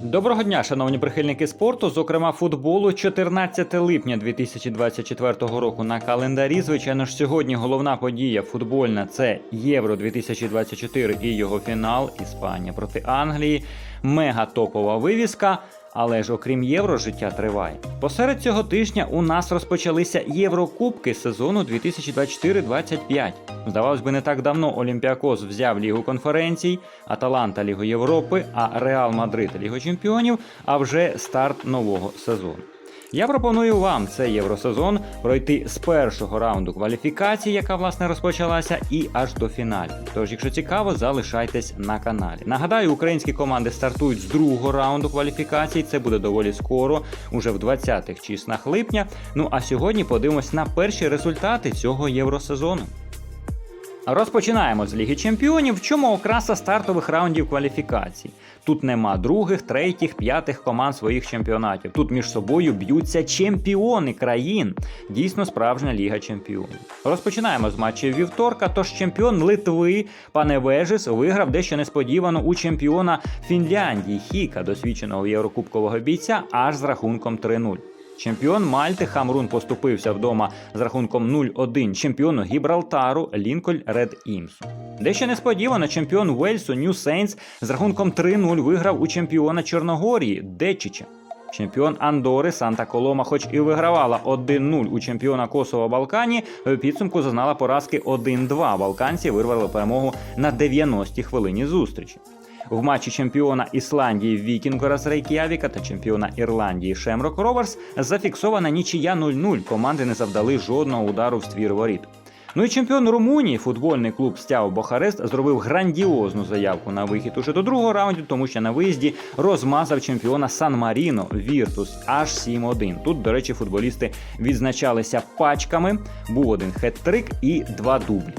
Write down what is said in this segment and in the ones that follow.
Доброго дня, шановні прихильники спорту, зокрема футболу. 14 липня 2024 року на календарі. Звичайно ж, сьогодні головна подія футбольна це Євро 2024 і його фінал Іспанія проти Англії. Мега топова вивіска. Але ж окрім євро, життя триває. Посеред цього тижня у нас розпочалися Єврокубки сезону 2024-25. Здавалось би, не так давно Олімпіакос взяв Лігу конференцій, Аталанта Лігу Європи, а Реал Мадрид Лігу Чемпіонів, а вже старт нового сезону. Я пропоную вам цей євросезон пройти з першого раунду кваліфікації, яка власне розпочалася, і аж до фіналів. Тож, якщо цікаво, залишайтесь на каналі. Нагадаю, українські команди стартують з другого раунду кваліфікації. Це буде доволі скоро, уже в 20-х числах липня. Ну а сьогодні подивимось на перші результати цього євросезону. Розпочинаємо з Ліги Чемпіонів. В чому окраса стартових раундів кваліфікацій? Тут нема других, третіх, п'ятих команд своїх чемпіонатів. Тут між собою б'ються чемпіони країн. Дійсно справжня Ліга Чемпіонів. Розпочинаємо з матчів вівторка. Тож чемпіон Литви, пане Вежис, виграв дещо несподівано у чемпіона Фінляндії Хіка, досвідченого єврокубкового бійця, аж з рахунком 3-0. Чемпіон Мальти Хамрун поступився вдома з рахунком 0-1 чемпіону Гібралтару Лінколь Ред Імсу. Дещо несподівано чемпіон Уельсу Нью Сейнс з рахунком 3-0 виграв у чемпіона Чорногорії Дечича. Чемпіон Андори Санта Колома, хоч і вигравала 1-0 у чемпіона Косово Балкані, в підсумку зазнала поразки 1-2. Балканці вирвали перемогу на 90-й хвилині зустрічі. В матчі чемпіона Ісландії Вікінгора Рейк'явіка та чемпіона Ірландії Шемрок Роверс зафіксована нічия 0-0. Команди не завдали жодного удару в ствір воріт. Ну і чемпіон Румунії, футбольний клуб Стяв Бохарест, зробив грандіозну заявку на вихід уже до другого раунду, тому що на виїзді розмазав чемпіона Сан Маріно Віртус аж 7-1. Тут, до речі, футболісти відзначалися пачками. Був один хет-трик і два дублі.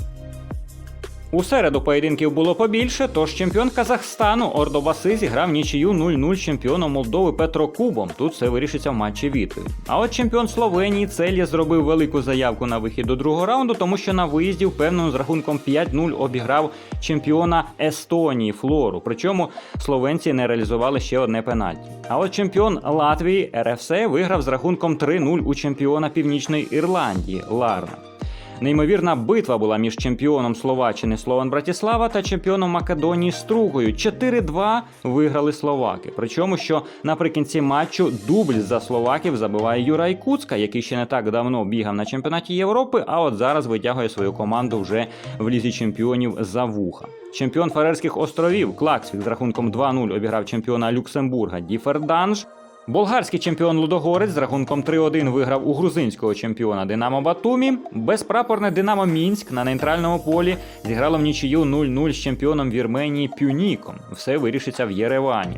У середу поєдинків було побільше, тож чемпіон Казахстану Ордо Баси зіграв нічию 0-0 з чемпіоном Молдови Петро Кубом. Тут все вирішиться в матчі відповідь. А от чемпіон Словенії Целья зробив велику заявку на вихід до другого раунду, тому що на виїзді впевнено з рахунком 5-0 обіграв чемпіона Естонії Флору. Причому словенці не реалізували ще одне пенальті. А от чемпіон Латвії РФС виграв з рахунком 3-0 у чемпіона Північної Ірландії Ларна. Неймовірна битва була між чемпіоном Словаччини Слован Братіслава та чемпіоном Македонії Стругою. 4-2 виграли словаки. Причому, що наприкінці матчу дубль за словаків забиває Юрай Куцка, який ще не так давно бігав на чемпіонаті Європи, а от зараз витягує свою команду вже в лізі чемпіонів за вуха. Чемпіон Фарерських островів Клаксвік з рахунком 2-0 обіграв чемпіона Люксембурга Діферданж. Болгарський чемпіон Лудогорець з рахунком 3-1 виграв у грузинського чемпіона Динамо Батумі. Безпрапорне Динамо Мінськ на нейтральному полі зіграло в нічию 0-0 з чемпіоном Вірменії Пюніком. Все вирішиться в Єревані.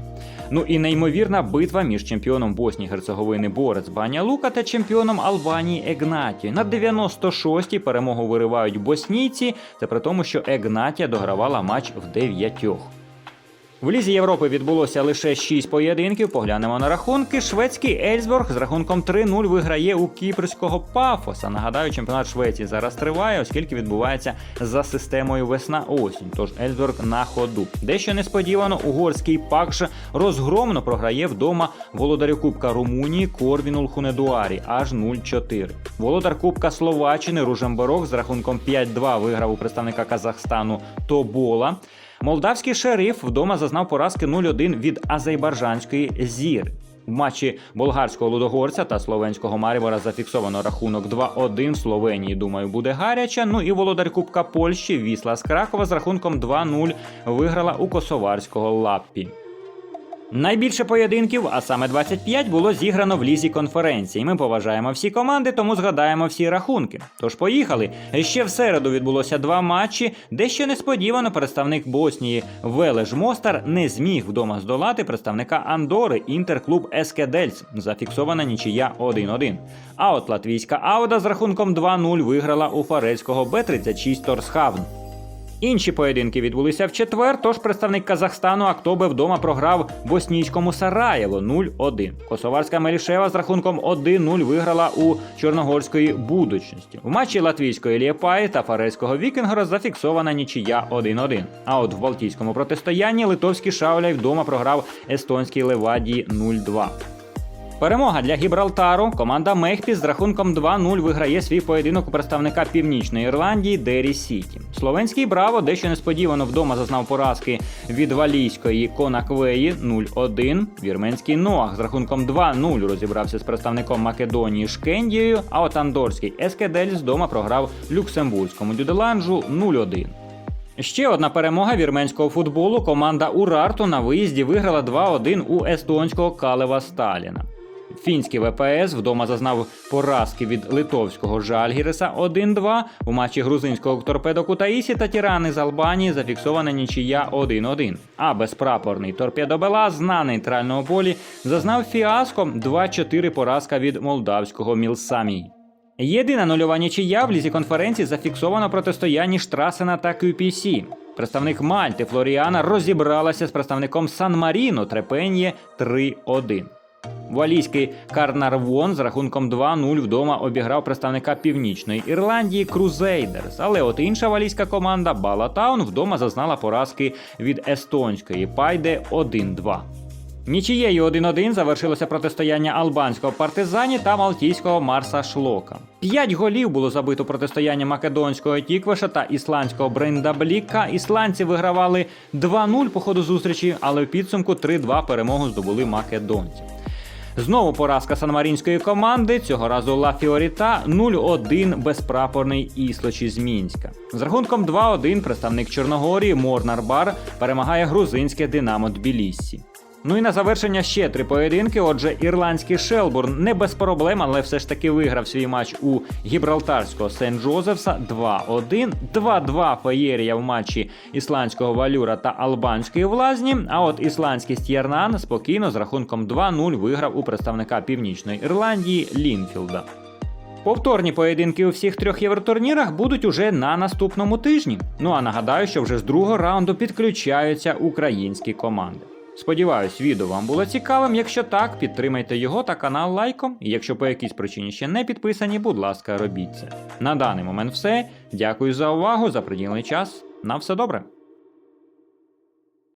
Ну і неймовірна битва між чемпіоном Боснії Герцеговини Борець Баня Лука та чемпіоном Албанії Егнаті. На 96-й перемогу виривають боснійці. Це при тому, що Егнатія догравала матч в дев'ятьох. В Лізі Європи відбулося лише 6 поєдинків. Поглянемо на рахунки. Шведський Ельсборг з рахунком 3-0 виграє у кіпрського Пафоса. Нагадаю, чемпіонат Швеції зараз триває, оскільки відбувається за системою весна-осінь. Тож Ельсборг на ходу. Дещо несподівано, угорський Пакш розгромно програє вдома володарю Кубка Румунії Корвінул Хунедуарі аж 0-4. Володар Кубка Словаччини Ружемберок з рахунком 5-2 виграв у представника Казахстану Тобола. Молдавський шериф вдома зазнав поразки 0-1 від азербайджанської зір. В матчі болгарського лудогорця та словенського Марібора зафіксовано рахунок 2-1 в Словенії. Думаю, буде гаряча. Ну і володар Кубка Польщі Вісла з Кракова з рахунком 2-0 виграла у косоварського Лаппі. Найбільше поєдинків, а саме 25, було зіграно в лізі конференції. Ми поважаємо всі команди, тому згадаємо всі рахунки. Тож поїхали. Ще в середу відбулося два матчі, де ще несподівано представник Боснії Вележ Мостар не зміг вдома здолати представника Андори інтерклуб Ескедельс. Зафіксована нічия 1-1. А от латвійська Ауда з рахунком 2-0 виграла у фарельського Б-36 Торсхавн. Інші поєдинки відбулися в четвер, тож представник Казахстану Актобе вдома програв боснійському Сараєво 0-1. Косоварська Мелішева з рахунком 1-0 виграла у Чорногорської будучності. В матчі латвійської Лієпаї та фарерського Вікінгера зафіксована нічия 1-1. А от в Балтійському протистоянні литовський Шауляй вдома програв естонський Левадії 0-2. Перемога для Гібралтару. Команда Мехпі з рахунком 2-0 виграє свій поєдинок у представника Північної Ірландії Дері Сіті. Словенський Браво дещо несподівано вдома зазнав поразки від валійської Конаквеї 0-1. Вірменський Ноах з рахунком 2-0 розібрався з представником Македонії Шкендією, а от Андорський Ескедель з дома програв люксембурзькому Дюделанжу 0-1. Ще одна перемога вірменського футболу. Команда Урарту на виїзді виграла 2-1 у естонського Калева Сталіна. Фінський ВПС вдома зазнав поразки від литовського Жальгіреса 1-2. У матчі грузинського торпедо Кутаїсі та Тірани з Албанії зафіксована нічия 1-1. А безпрапорний торпедо Белаз на нейтральному полі зазнав фіаско 2-4 поразка від молдавського Мілсамій. Єдина нульова нічия в лізі конференції зафіксовано протистоянні Штрасена та QPC. Представник Мальти Флоріана розібралася з представником Сан Маріно Трепенє 3-1. Валійський Карнарвон з рахунком 2-0 вдома обіграв представника Північної Ірландії Крузейдерс. Але от інша валійська команда Балатаун вдома зазнала поразки від естонської Пайде 1-2. Нічією 1-1 завершилося протистояння албанського партизані та малтійського Марса Шлока. П'ять голів було забито протистояння македонського Тіквеша та ісландського Брендабліка. Ісландці вигравали 2-0 по ходу зустрічі, але в підсумку 3-2 перемогу здобули македонці. Знову поразка санмарінської команди, цього разу Ла Фіоріта 0-1 безпрапорний Іслочі з Мінська. З рахунком 2-1 представник Чорногорії Морнар Бар перемагає грузинське Динамо Тбіліссі. Ну і на завершення ще три поєдинки. Отже, ірландський Шелбурн не без проблем, але все ж таки виграв свій матч у гібралтарського Сент Джозефса 2-1. 2-2 феєрія в матчі ісландського валюра та албанської влазні. А от ісландський Стєрнан спокійно з рахунком 2-0 виграв у представника Північної Ірландії Лінфілда. Повторні поєдинки у всіх трьох євротурнірах будуть уже на наступному тижні. Ну а нагадаю, що вже з другого раунду підключаються українські команди. Сподіваюсь, відео вам було цікавим. Якщо так, підтримайте його та канал лайком. І якщо по якійсь причині ще не підписані, будь ласка, робіть це. На даний момент все. Дякую за увагу, за приділений час. На все добре.